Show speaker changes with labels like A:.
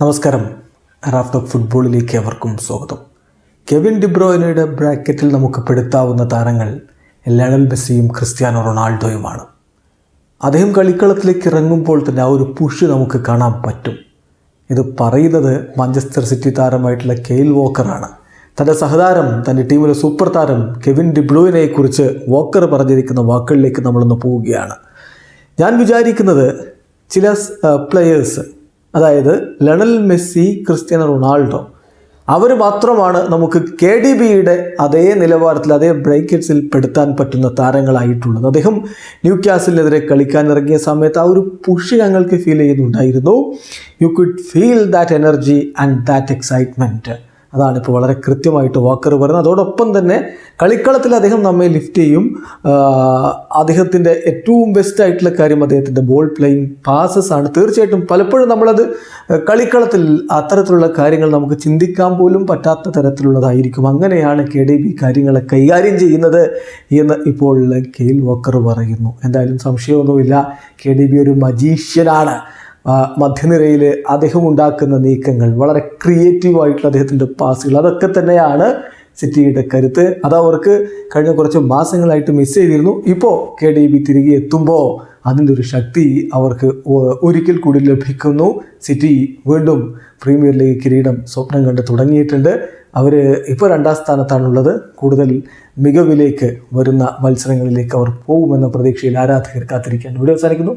A: നമസ്കാരം. Raf talk ഫുട്ബോളിലേക്ക് അവർക്കും സ്വാഗതം. കെവിൻ ഡിബ്രോയിനയുടെ ബ്രാക്കറ്റിൽ നമുക്ക് പെടുത്താവുന്ന താരങ്ങൾ ലയണൽ മെസ്സിയും ക്രിസ്ത്യാനോ റൊണാൾഡോയുമാണ്. അദ്ദേഹം കളിക്കളത്തിലേക്ക് ഇറങ്ങുമ്പോൾ തന്നെ ആ ഒരു പുഷ് നമുക്ക് കാണാൻ പറ്റും. ഇത് പറയുന്നത് മാഞ്ചസ്റ്റർ സിറ്റി താരമായിട്ടുള്ള കെയിൽ വോക്കറാണ്. തന്റെ സഹതാരം തന്റെ ടീമിലെ സൂപ്പർ താരം കെവിൻ ഡിബ്ലോയിനെക്കുറിച്ച് വോക്കർ പറഞ്ഞിരിക്കുന്ന വാക്കുകളിലേക്ക് നമ്മളൊന്ന് പോവുകയാണ്. ഞാൻ വിചാരിക്കുന്നത് ചില പ്ലെയേഴ്സ് അതായത് ലണൽ മെസ്സി ക്രിസ്ത്യാനോ റൊണാൾഡോ. അവർ മാത്രമാണ് നമുക്ക് കെ ഡി ബിയുടെ അതേ നിലവാരത്തിൽ അതേ ബ്രേക്കറ്റ്സിൽ പെടുത്താൻ പറ്റുന്ന താരങ്ങളായിട്ടുള്ളത്. അദ്ദേഹം ന്യൂ ക്യാസിലെതിരെ കളിക്കാൻ ഇറങ്ങിയ സമയത്ത് ആ ഒരു പുഷ് ഞങ്ങൾക്ക് ഫീൽ ചെയ്യുന്നുണ്ടായിരുന്നു. You could feel that energy and that excitement അതാണ് ഇപ്പോൾ വളരെ കൃത്യമായിട്ട് വാക്കർ പറയുന്നത്. അതോടൊപ്പം തന്നെ കളിക്കളത്തിൽ അദ്ദേഹം നമ്മെ ലിഫ്റ്റ് ചെയ്യും. അദ്ദേഹത്തിന്റെ ഏറ്റവും ബെസ്റ്റ് ആയിട്ടുള്ള കാര്യം അദ്ദേഹത്തിന്റെ ബോൾ പ്ലേയിങ് പാസസ് ആണ്. തീർച്ചയായിട്ടും പലപ്പോഴും നമ്മളത് കളിക്കളത്തിൽ അത്തരത്തിലുള്ള കാര്യങ്ങൾ നമുക്ക് ചിന്തിക്കാൻ പോലും പറ്റാത്ത തരത്തിലുള്ളതായിരിക്കും. അങ്ങനെയാണ് കെ ഡി ബി കാര്യങ്ങളെ കൈകാര്യം ചെയ്യുന്നത് എന്ന് ഇപ്പോൾ കെയിൽ വാക്കർ പറയുന്നു. എന്തായാലും സംശയമൊന്നുമില്ല. കെ ഡി ബി ഒരു മജീഷ്യനാണ് മധ്യനിരയിൽ അദ്ദേഹം ഉണ്ടാക്കുന്ന നീക്കങ്ങൾ വളരെ ക്രിയേറ്റീവായിട്ടുള്ള അദ്ദേഹത്തിന്റെ പാസുകൾ. അതൊക്കെ തന്നെയാണ് സിറ്റിയുടെ കരുത്ത്. അത് അവർക്ക് കഴിഞ്ഞ കുറച്ച് മാസങ്ങളായിട്ട് മിസ് ചെയ്തിരുന്നു. ഇപ്പോൾ കെ ഡി ബി തിരികെ എത്തുമ്പോൾ അതിന്റെ ഒരു ശക്തി അവർക്ക് ഒരിക്കൽ കൂടി ലഭിക്കുന്നു. സിറ്റി വീണ്ടും പ്രീമിയർ ലീഗ് കിരീടം സ്വപ്നം കണ്ട് തുടങ്ങിയിട്ടുണ്ട്. അവർ ഇപ്പോൾ രണ്ടാം സ്ഥാനത്താണുള്ളത്. കൂടുതൽ മികവിലേക്ക് വരുന്ന മത്സരങ്ങളിലേക്ക് അവർ പോകുമെന്ന പ്രതീക്ഷയിൽ ആരാധകർ കാത്തിരിക്കാൻ ഇവിടെ അവസാനിക്കുന്നു.